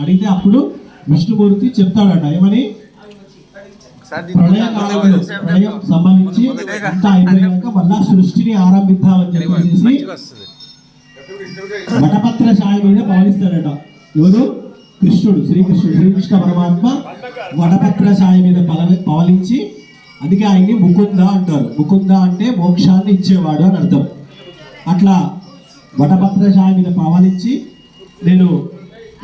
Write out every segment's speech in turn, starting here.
అడిగితే అప్పుడు విష్ణుమూర్తి చెప్తాడట. ఏమని? ప్రళయ కాలంలో ప్రళయం సంభవించి అంతా అయిపోయాక మళ్ళా సృష్టిని ఆరంభిద్దామని చెప్పేసి వటపత్ర సాయి మీద పవలిస్తాడట ఎవరు? కృష్ణుడు శ్రీకృష్ణుడు శ్రీకృష్ణ పరమాత్మ వటపత్ర సాయి మీద పల- పవలించి అందుకే ఆయన్ని ముకుంద అంటారు. ముకుంద అంటే మోక్షాన్ని ఇచ్చేవాడు అని అర్థం. అట్లా వటపత్ర సాయి మీద పవలించి నేను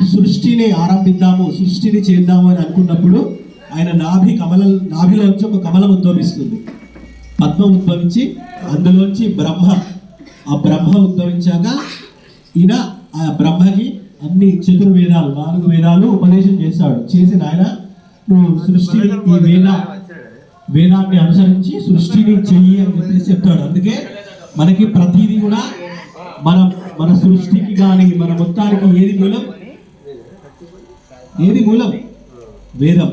సృష్టిని ఆరంభిద్దాము సృష్టిని చేద్దాము అని అనుకున్నప్పుడు ఆయన నాభి కమల నాభిలోంచి ఒక కమలం ఉద్భవిస్తుంది. పద్మం ఉద్భవించి అందులోంచి బ్రహ్మ. ఆ బ్రహ్మ ఉద్భవించాక ఈయన ఆ బ్రహ్మకి అన్ని చతుర్వేదాలు నాలుగు వేదాలు ఉపదేశం చేస్తాడు. చేసిన ఆయన నువ్వు సృష్టి ఈ వేద వేదాన్ని అనుసరించి సృష్టిని చెయ్యి అని చెప్పేసి చెప్తాడు. అందుకే మనకి ప్రతిదీ కూడా మన మన సృష్టికి కానీ మన మొత్తానికి ఏది మూలం? ఏది మూలం? వేదం.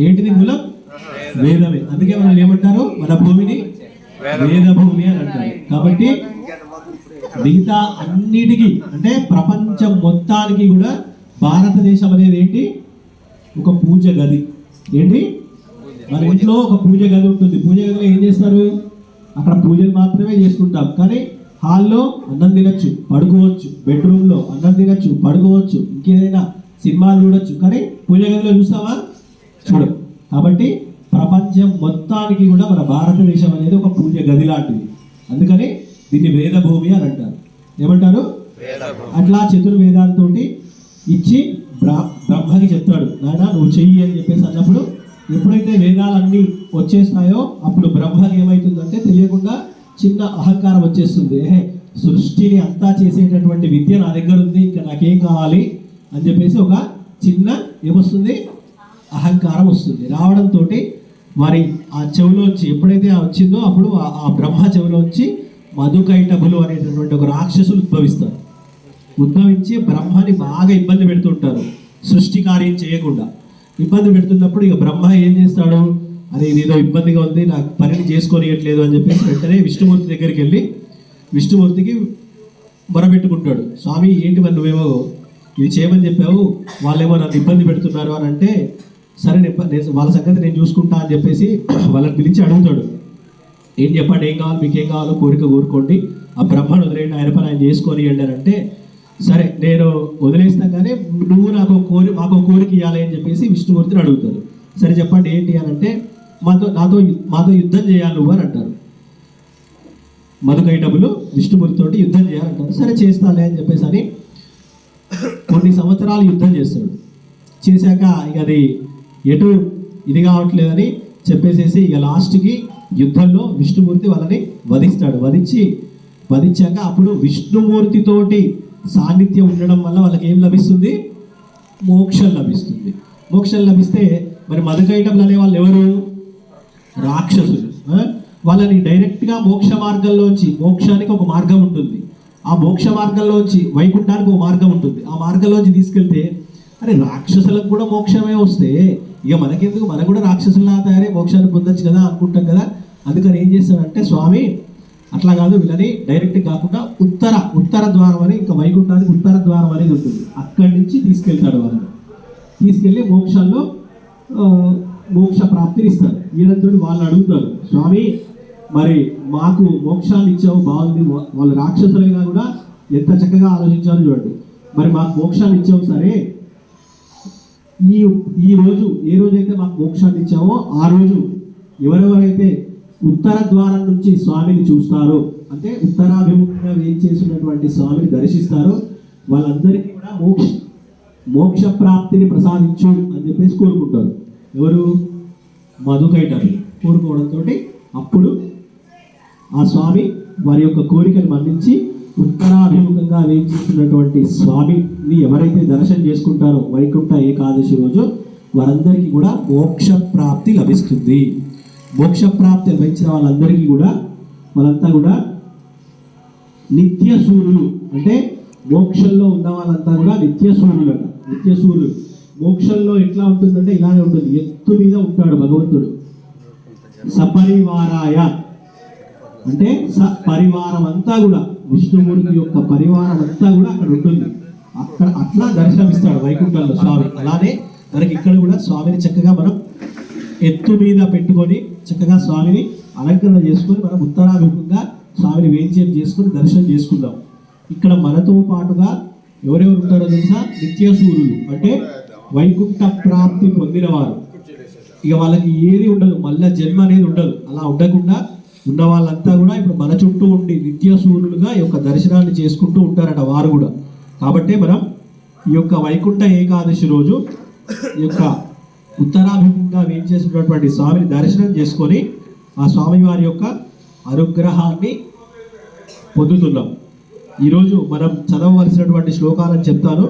ఏంటిది మూలం? వేదమే. అందుకే మనం ఏమంటారు? మన భూమిని వేద భూమి అని అంటారు. కాబట్టి మిగతా అన్నిటికీ అంటే ప్రపంచం మొత్తానికి కూడా భారతదేశం అనేది ఏంటి? ఒక పూజ గది. ఏంటి? మన ఇంట్లో ఒక పూజ గది ఉంటుంది. పూజ గదిలో ఏం చేస్తారు? అక్కడ పూజలు మాత్రమే చేసుకుంటాం. కానీ హాల్లో అన్నం తినచ్చు పడుకోవచ్చు. బెడ్రూమ్లో అన్నం తినచ్చు పడుకోవచ్చు. ఇంకేదైనా సినిమాలు చూడొచ్చు కానీ పూజ గదిలో చూస్తావా? చూడు. కాబట్టి ప్రపంచం మొత్తానికి కూడా మన భారతదేశం అనేది ఒక పూజ గది లాంటిది. అందుకని దీన్ని వేదభూమి అని అంటారు. ఏమంటారు? అట్లా చతుర్వేదాలతోటి ఇచ్చి బ్రా బ్రహ్మకి చెప్తాడు. నాయన నువ్వు చెయ్యి అని చెప్పేసి అన్నప్పుడు ఎప్పుడైతే వేదాలన్నీ వచ్చేస్తాయో అప్పుడు బ్రహ్మకి ఏమవుతుందంటే తెలియకుండా చిన్న అహంకారం వచ్చేస్తుంది. సృష్టిని అంతా చేసేటటువంటి విద్య నా దగ్గర ఉంది ఇంకా నాకేం కావాలి? అని చెప్పేసి ఒక చిన్న ఏమొస్తుంది? అహంకారం వస్తుంది. రావడంతో మరి ఆ చెవిలోంచి ఎప్పుడైతే వచ్చిందో అప్పుడు ఆ- బ్రహ్మ చెవిలోంచి మధుకైటభులు అనేటటువంటి ఒక రాక్షసులు ఉద్భవిస్తారు. ఉద్భవించి బ్రహ్మని బాగా ఇబ్బంది పెడుతుంటారు. సృష్టి కార్యం చేయకుండా. ఇబ్బంది పెడుతున్నప్పుడు ఇక బ్రహ్మ ఏం చేస్తాడు? అది ఇదేదో ఇబ్బందిగా ఉంది నాకు పనిని చేసుకోనియట్లేదు అని చెప్పేసి వెంటనే విష్ణుమూర్తి దగ్గరికి వెళ్ళి విష్ణుమూర్తికి మొరబెట్టుకుంటాడు స్వామి ఏంటి మరి నువ్వేమో ఇవి చేయమని చెప్పావు వాళ్ళేమో నన్ను ఇబ్బంది పెడుతున్నారు అని అంటే సరే నేను నేను వాళ్ళ సంగతి నేను చూసుకుంటా అని చెప్పేసి వాళ్ళని పిలిచి అడుగుతాడు. ఏం చెప్పండి ఏం కావాలి మీకు ఏం కావాలో కోరిక కోరుకోండి. ఆ బ్రహ్మను వదిలేయండి ఆయన పని ఆయన చేసుకొని అని అంటే సరే నేను వదిలేస్తాను కానీ నువ్వు నాకు కోరి మాకు ఒక కోరిక ఇవ్వాలి అని చెప్పేసి విష్ణుమూర్తిని అడుగుతారు సరే చెప్పండి ఏంటి అని అంటే మాతో నాతో మాతో యుద్ధం చేయాలి నువ్వు అని అంటారు. డబ్బులు విష్ణుమూర్తితోటి యుద్ధం చేయాలంటారు. సరే చేస్తాలే అని చెప్పేసి అని కొన్ని సంవత్సరాలు యుద్ధం చేస్తాడు చేశాక ఇక అది ఎటు ఇది కావట్లేదని చెప్పేసేసి ఇక లాస్ట్కి యుద్ధంలో విష్ణుమూర్తి వాళ్ళని వధిస్తాడు. వధించి వధించాక అప్పుడు విష్ణుమూర్తితోటి సాన్నిధ్యం ఉండడం వల్ల వాళ్ళకి ఏం లభిస్తుంది? మోక్షం లభిస్తుంది. మోక్షం లభిస్తే మరి మధుకైటములు అనే వాళ్ళు ఎవరు? రాక్షసులు. వాళ్ళని డైరెక్ట్గా మోక్ష మార్గంలోంచి మోక్షానికి ఒక మార్గం ఉంటుంది. ఆ మోక్ష మార్గంలోంచి వైకుంఠానికి ఒక మార్గం ఉంటుంది. ఆ మార్గంలోంచి తీసుకెళ్తే అరే రాక్షసులకు కూడా మోక్షమే వస్తే ఇక మనకెందుకు? మనకు కూడా రాక్షసులా తయారే మోక్షాన్ని పొందొచ్చు కదా అనుకుంటాం కదా? అందుకని ఏం చేస్తాడంటే స్వామి అట్లా కాదు వీళ్ళని డైరెక్ట్ కాకుండా ఉత్తర ఉత్తర ద్వారం అని ఇంకా వైకుంఠానికి ఉత్తర ద్వారం అనేది ఉంటుంది. అక్కడి నుంచి తీసుకెళ్తాడు వాళ్ళని తీసుకెళ్ళి మోక్షాల్లో మోక్ష ప్రాప్తిని ఇస్తారు. ఈయనంతుడు వాళ్ళు అడుగుతారు స్వామి మరి మాకు మోక్షాన్ని ఇచ్చావు బాగుంది. వాళ్ళు రాక్షసులైనా కూడా ఎంత చక్కగా ఆలోచించాలో చూడండి. మరి మాకు మోక్షాన్ని ఇచ్చావు సరే. ఈ ఈ రోజు ఏ రోజైతే మాకు మోక్షాన్ని ఇచ్చామో ఆ రోజు ఎవరెవరైతే ఉత్తర ద్వారం నుంచి స్వామిని చూస్తారో అంటే ఉత్తరాభిముఖంగా ఏం చేసినటువంటి స్వామిని దర్శిస్తారో వాళ్ళందరికీ కూడా మోక్ష మోక్ష ప్రాప్తిని ప్రసాదించు అని చెప్పేసి కోరుకుంటారు. ఎవరు? మధుకైటమి కోరుకోవడంతో అప్పుడు ఆ స్వామి వారి యొక్క కోరికను మన్నించి ఉత్తరాభిముఖంగా వేయించుతున్నటువంటి స్వామిని ఎవరైతే దర్శనం చేసుకుంటారో వైకుంఠ ఏకాదశి రోజు వారందరికీ కూడా మోక్ష ప్రాప్తి లభిస్తుంది. మోక్ష ప్రాప్తి లభించిన వాళ్ళందరికీ కూడా వాళ్ళంతా కూడా నిత్య సూర్యులు అంటే మోక్షంలో ఉన్న వాళ్ళంతా కూడా నిత్య సూర్యులు అట నిత్య సూర్యులు మోక్షంలో ఎట్లా ఉంటుందంటే ఇలానే ఉంటుంది. ఎత్తు మీద ఉంటాడు భగవంతుడు. సపరివారాయ. అంటే స పరివారం అంతా కూడా విష్ణుమూర్తి యొక్క పరివారం అంతా కూడా అక్కడ ఉంటుంది. అక్కడ అట్లా దర్శనం ఇస్తాడు వైకుంఠంలో స్వామి. అలానే మనకి ఇక్కడ కూడా స్వామిని చక్కగా మనం ఎత్తు మీద పెట్టుకొని చక్కగా స్వామిని అలంకరణ చేసుకొని మనం ఉత్తరాభిముఖంగా స్వామిని వేంచేపు చేసుకొని దర్శనం చేసుకుందాం. ఇక్కడ మనతో పాటుగా ఎవరెవరు ఉంటారో తెలుసా? నిత్య సూర్యులు అంటే వైకుంఠ ప్రాప్తి పొందినవారు. ఇక వాళ్ళకి ఏది ఉండదు. మళ్ళా జన్మ అనేది ఉండదు. అలా ఉండకుండా ఉన్న వాళ్ళంతా కూడా ఇప్పుడు మన చుట్టూ ఉండి నిత్య సూర్యులుగా ఈ యొక్క దర్శనాన్ని చేసుకుంటూ ఉంటారట వారు కూడా. కాబట్టి మనం ఈ యొక్క వైకుంఠ ఏకాదశి రోజు ఈ యొక్క ఉత్తరాభిముఖంగా వేయించేసినటువంటి స్వామిని దర్శనం చేసుకొని ఆ స్వామి వారి యొక్క అనుగ్రహాన్ని పొందుతున్నాం. ఈరోజు మనం చదవవలసినటువంటి శ్లోకాలను చెప్తాను.